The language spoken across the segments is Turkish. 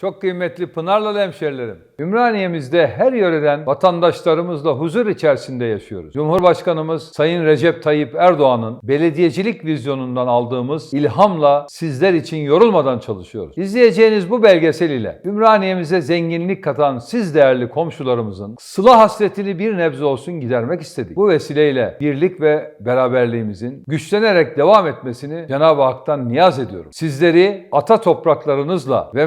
Çok kıymetli Pınarlı hemşerilerim. Ümraniye'mizde her yöreden vatandaşlarımızla huzur içerisinde yaşıyoruz. Cumhurbaşkanımız Sayın Recep Tayyip Erdoğan'ın belediyecilik vizyonundan aldığımız ilhamla sizler için yorulmadan çalışıyoruz. İzleyeceğiniz bu belgesel ile Ümraniye'mize zenginlik katan siz değerli komşularımızın sıla hasretini bir nebze olsun gidermek istedik. Bu vesileyle birlik ve beraberliğimizin güçlenerek devam etmesini Cenab-ı Hak'tan niyaz ediyorum. Sizleri ata topraklarınızla ve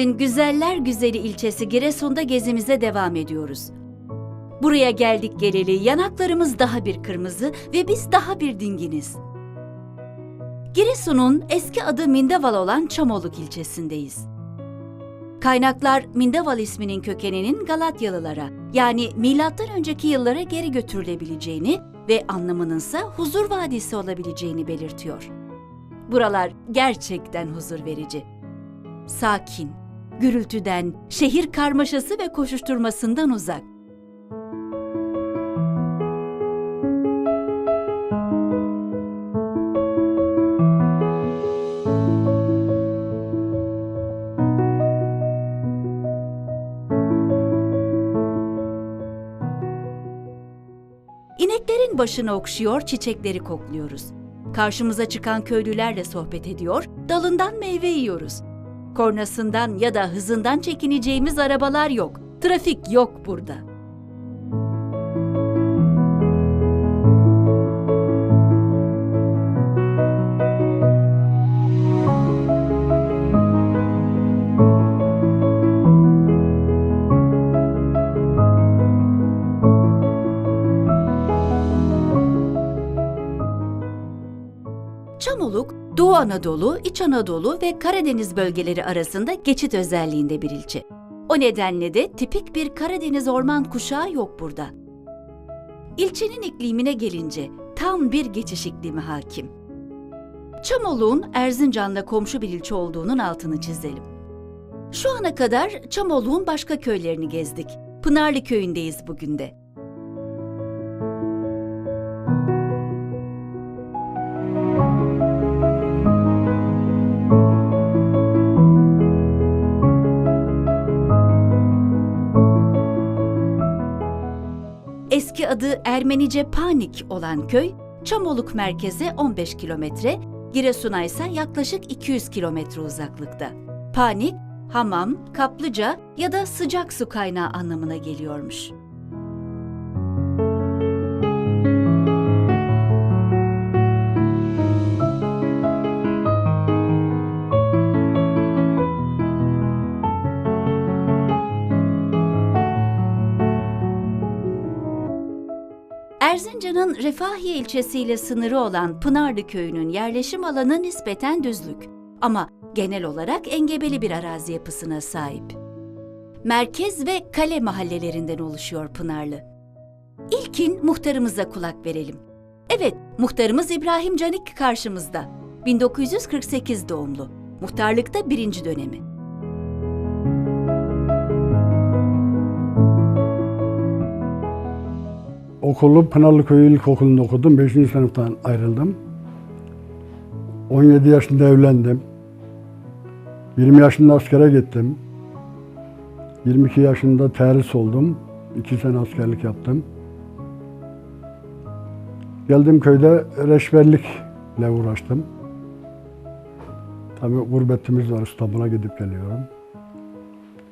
Karadeniz'in güzeller güzeli ilçesi Giresun'da gezimize devam ediyoruz. Buraya geldik geleli yanaklarımız daha bir kırmızı ve biz daha bir dinginiz. Giresun'un eski adı Mindeval olan Çamoluk ilçesindeyiz. Kaynaklar Mindeval isminin kökeninin Galatyalılara yani milattan önceki yıllara geri götürülebileceğini ve anlamınınsa huzur vadisi olabileceğini belirtiyor. Buralar gerçekten huzur verici sakin, gürültüden, şehir karmaşası ve koşuşturmasından uzak. İneklerin başını okşuyor, çiçekleri kokluyoruz. Karşımıza çıkan köylülerle sohbet ediyor, dalından meyve yiyoruz. Kornasından ya da hızından çekineceğimiz arabalar yok. Trafik yok burada. Anadolu, İç Anadolu ve Karadeniz bölgeleri arasında geçit özelliğinde bir ilçe. O nedenle de tipik bir Karadeniz orman kuşağı yok burada. İlçenin iklimine gelince tam bir geçiş iklimi hakim. Çamoluk'un Erzincan'la komşu bir ilçe olduğunun altını çizelim. Şu ana kadar Çamoluk'un başka köylerini gezdik. Pınarlı köyündeyiz bugün de. Adı Ermenice Panik olan köy, Çamoluk merkeze 15 kilometre, Giresun'a ise yaklaşık 200 kilometre uzaklıkta. Panik, hamam, kaplıca ya da sıcak su kaynağı anlamına geliyormuş. Erzincan'ın Refahiye ilçesiyle sınırı olan Pınarlı köyünün yerleşim alanı nispeten düzlük ama genel olarak engebeli bir arazi yapısına sahip. Merkez ve kale mahallelerinden oluşuyor Pınarlı. İlkin muhtarımıza kulak verelim. Evet, muhtarımız İbrahim Canik karşımızda. 1948 doğumlu. Muhtarlıkta birinci dönemi. Okulu Pınarlı Köyü İlkokulu'nda okudum. 5. sınıftan ayrıldım. 17 yaşında evlendim. 20 yaşında askere gittim. 22 yaşında terhis oldum. 2 sene askerlik yaptım. Geldim köyde reşberlikle uğraştım. Tabii gurbetimiz var. İstanbul'a gidip geliyorum.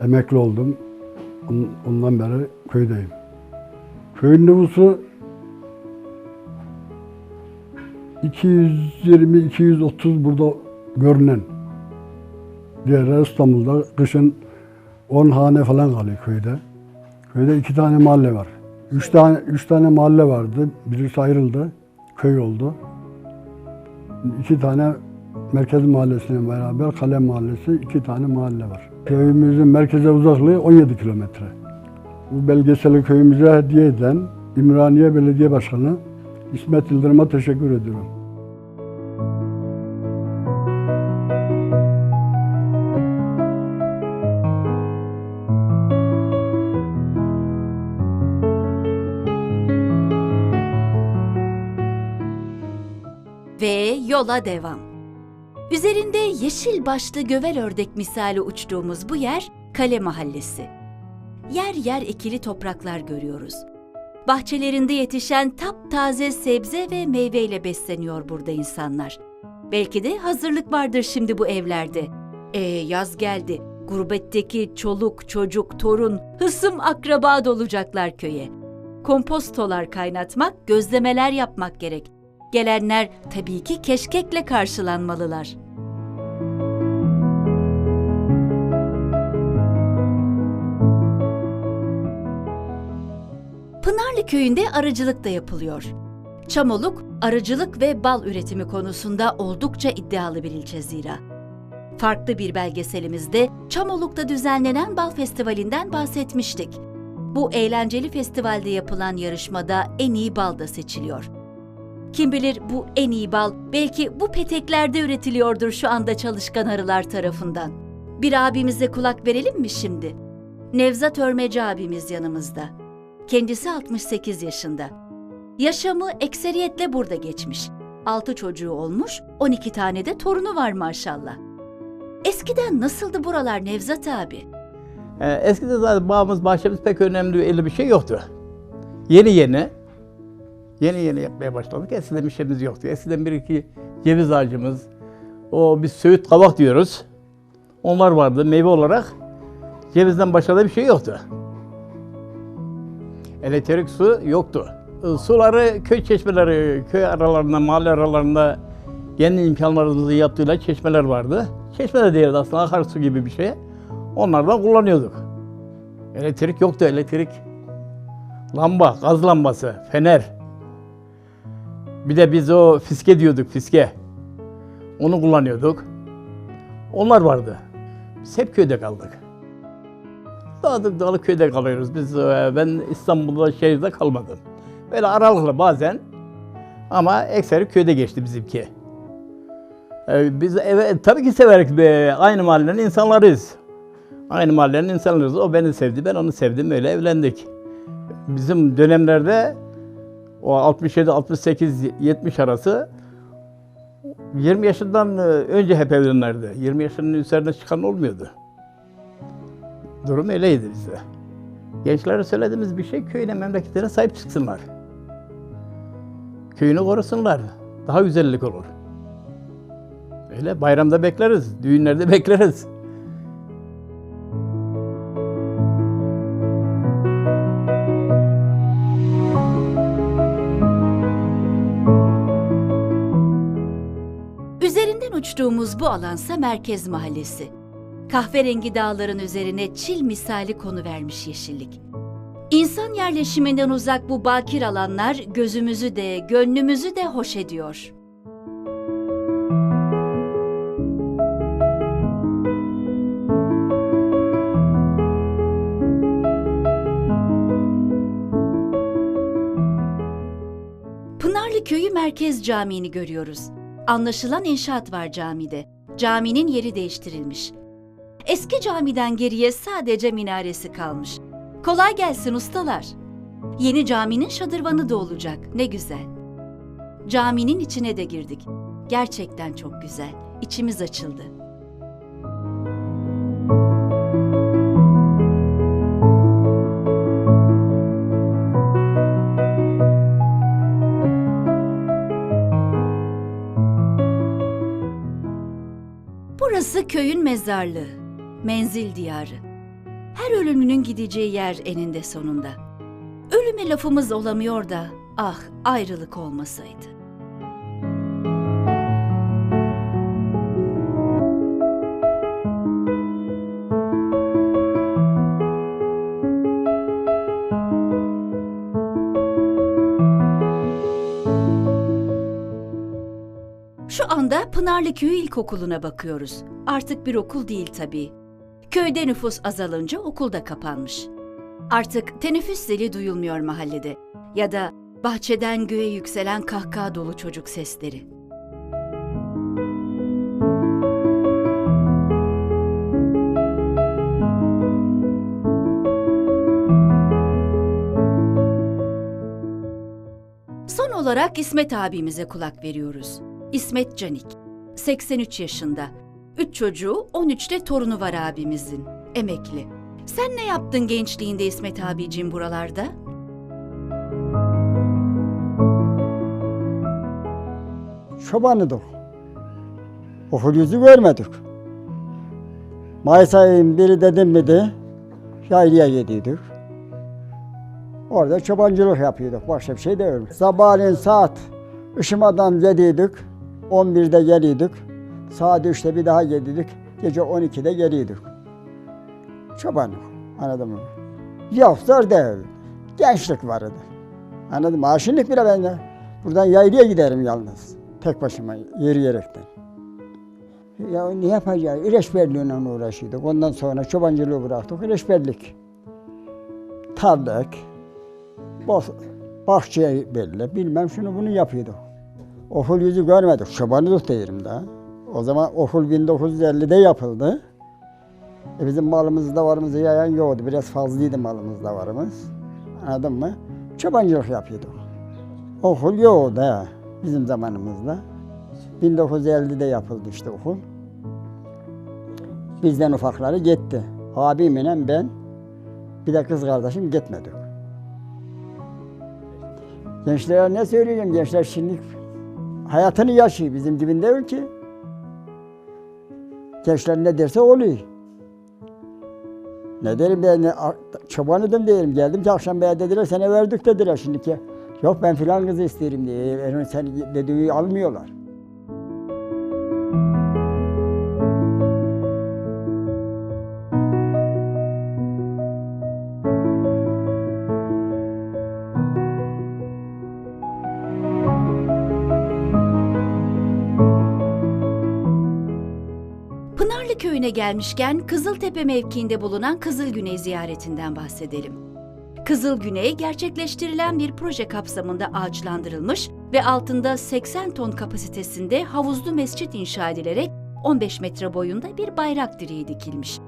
Emekli oldum. On- Ondan beri köydeyim. Köyün nüfusu 220-230 burada görünen. Diğerleri İstanbul'da kışın 10 hane falan kalıyor köyde. Köyde iki tane mahalle var. Üç tane, üç tane mahalle vardı. Birisi ayrıldı. Köy oldu. İki tane merkez mahallesiyle beraber Kale Mahallesi iki tane mahalle var. Köyümüzün merkeze uzaklığı 17 kilometre. Bu belgeseli köyümüze hediye eden İmraniye Belediye Başkanı İsmet Yıldırım'a teşekkür ediyorum. Ve yola devam. Üzerinde yeşil başlı gövel ördek misali uçtuğumuz bu yer Kale Mahallesi. Yer yer ekili topraklar görüyoruz. Bahçelerinde yetişen taptaze sebze ve meyveyle besleniyor burada insanlar. Belki de hazırlık vardır şimdi bu evlerde. E yaz geldi. Gurbetteki çoluk, çocuk, torun, hısım akraba dolacaklar köye. Kompostolar kaynatmak, gözlemeler yapmak gerek. Gelenler tabii ki keşkekle karşılanmalılar. Pınarlı köyünde arıcılık da yapılıyor. Çamoluk, arıcılık ve bal üretimi konusunda oldukça iddialı bir ilçe zira. Farklı bir belgeselimizde Çamoluk'ta düzenlenen bal festivalinden bahsetmiştik. Bu eğlenceli festivalde yapılan yarışmada en iyi bal da seçiliyor. Kim bilir bu en iyi bal belki bu peteklerde üretiliyordur şu anda çalışkan arılar tarafından. Bir abimize kulak verelim mi şimdi? Nevzat Örmeci abimiz yanımızda. Kendisi 68 yaşında. Yaşamı ekseriyetle burada geçmiş. 6 çocuğu olmuş, 12 tane de torunu var maşallah. Eskiden nasıldı buralar Nevzat abi? Ee, eskiden zaten bağımız, bahçemiz pek önemli öyle bir şey yoktu. Yeni yeni, yeni yeni yapmaya başladık. Eskiden bir şeyimiz yoktu. Eskiden bir iki ceviz ağacımız, o biz söğüt kabak diyoruz. Onlar vardı meyve olarak. Cevizden başka da bir şey yoktu. Elektrik su yoktu. Suları köy çeşmeleri, köy aralarında, mahalle aralarında kendi imkanlarımızı yaptığıyla çeşmeler vardı. Çeşme de değildi aslında akarsu gibi bir şey. Onlardan kullanıyorduk. Elektrik yoktu, elektrik. Lamba, gaz lambası, fener. Bir de biz o fiske diyorduk, fiske. Onu kullanıyorduk. Onlar vardı. Biz hep köyde kaldık. Dağlık köyde kalıyoruz. Biz e, ben İstanbul'da şehirde kalmadım. Böyle aralıkla bazen ama ekseri köyde geçti bizimki. E, Biz eve, tabii ki severek be, aynı mahallenin insanlarıyız. Aynı mahallenin insanlarıyız. O beni sevdi, ben onu sevdim. Öyle evlendik. Bizim dönemlerde o 67, 68, 70 arası 20 yaşından e, önce hep evlenirdi. 20 yaşının üzerine çıkan olmuyordu. Durum öyleydi bizde. Gençlere söylediğimiz bir şey köyüne, memleketine sahip çıksınlar. Köyünü korusunlar. Daha güzellik olur. Öyle bayramda bekleriz, düğünlerde bekleriz. Üzerinden uçtuğumuz bu alansa Merkez Mahallesi. Kahverengi dağların üzerine çil misali konu vermiş yeşillik. İnsan yerleşiminden uzak bu bakir alanlar gözümüzü de gönlümüzü de hoş ediyor. Pınarlı Köyü Merkez Camii'ni görüyoruz. Anlaşılan inşaat var camide. Caminin yeri değiştirilmiş. Eski camiden geriye sadece minaresi kalmış. Kolay gelsin ustalar. Yeni caminin şadırvanı da olacak. Ne güzel. Caminin içine de girdik. Gerçekten çok güzel. İçimiz açıldı. Burası köyün mezarlığı, menzil diyarı. Her ölümünün gideceği yer eninde sonunda. Ölüme lafımız olamıyor da ah ayrılık olmasaydı. Şu anda Pınarlı Köyü İlkokulu'na bakıyoruz. Artık bir okul değil tabii. Köyde nüfus azalınca okul da kapanmış. Artık teneffüs zili duyulmuyor mahallede ya da bahçeden göğe yükselen kahkaha dolu çocuk sesleri. Son olarak İsmet abimize kulak veriyoruz. İsmet Canik, 83 yaşında. 3 çocuğu, 13'te torunu var abimizin. Emekli. Sen ne yaptın gençliğinde İsmet abicim buralarda? çobanıdık. Okul yüzü görmedik. Mayıs ayının biri dedim mi de yaylaya gidiyorduk. Orada çobancılık yapıyorduk. Başka bir şey değil. Sabahleyin saat ışımadan geliyorduk. 11'de geliyorduk. Saat 3'te bir daha geliyorduk. Gece 12'de geliyorduk. Çobanlık. Anladın mı? Yok zor değil. Gençlik vardı. Anladın mı? Ha, Şimdilik bile ben de buradan yaylaya giderim yalnız. Tek başıma yürüyerekten. Ya ne yapacağız? İreçberliğiyle uğraşıyorduk. Ondan sonra çobancılığı bıraktık. İreçberlik. Tarlak. Boz, bahçe belli. Bilmem şunu bunu yapıyorduk. Okul yüzü görmedik. Çobanlık diyelim daha. O zaman okul 1950'de yapıldı. E bizim malımızda varımızı yayan yoktu. Biraz fazlaydı malımızda varımız. Anladın mı? Çobancılık yapıyorduk. Okul yoktu ha bizim zamanımızda. 1950'de yapıldı işte okul. Bizden ufakları gitti. Abimle ben bir de kız kardeşim gitmedik. Gençlere ne söyleyeceğim? Gençler şimdi hayatını yaşıyor. Bizim dibinde değil ki. Gençler ne derse oluyor. Ne derim ben, ne, çobanıydım derim. Geldim ki akşam bey dediler, sana verdik dediler şimdiki. Yok ben filan kızı isterim diye. Yani sen dediği almıyorlar. Köyüne gelmişken Kızıltepe mevkiinde bulunan Kızıl Güney ziyaretinden bahsedelim. Kızıl Güney gerçekleştirilen bir proje kapsamında ağaçlandırılmış ve altında 80 ton kapasitesinde havuzlu mescit inşa edilerek 15 metre boyunda bir bayrak direği dikilmiş.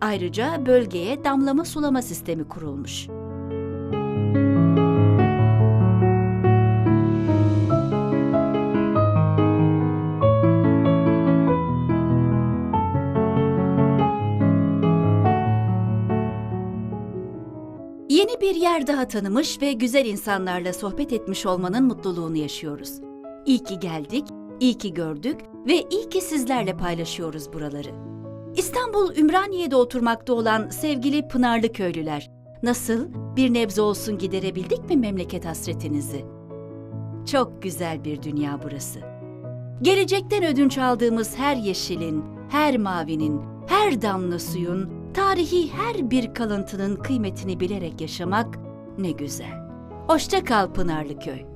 Ayrıca bölgeye damlama sulama sistemi kurulmuş. Yeni bir yer daha tanımış ve güzel insanlarla sohbet etmiş olmanın mutluluğunu yaşıyoruz. İyi ki geldik, iyi ki gördük ve iyi ki sizlerle paylaşıyoruz buraları. İstanbul Ümraniye'de oturmakta olan sevgili Pınarlı köylüler, nasıl bir nebze olsun giderebildik mi memleket hasretinizi? Çok güzel bir dünya burası. Gelecekten ödünç aldığımız her yeşilin, her mavinin, her damla suyun, tarihi her bir kalıntının kıymetini bilerek yaşamak ne güzel. Hoşça kal Pınarlı Köy.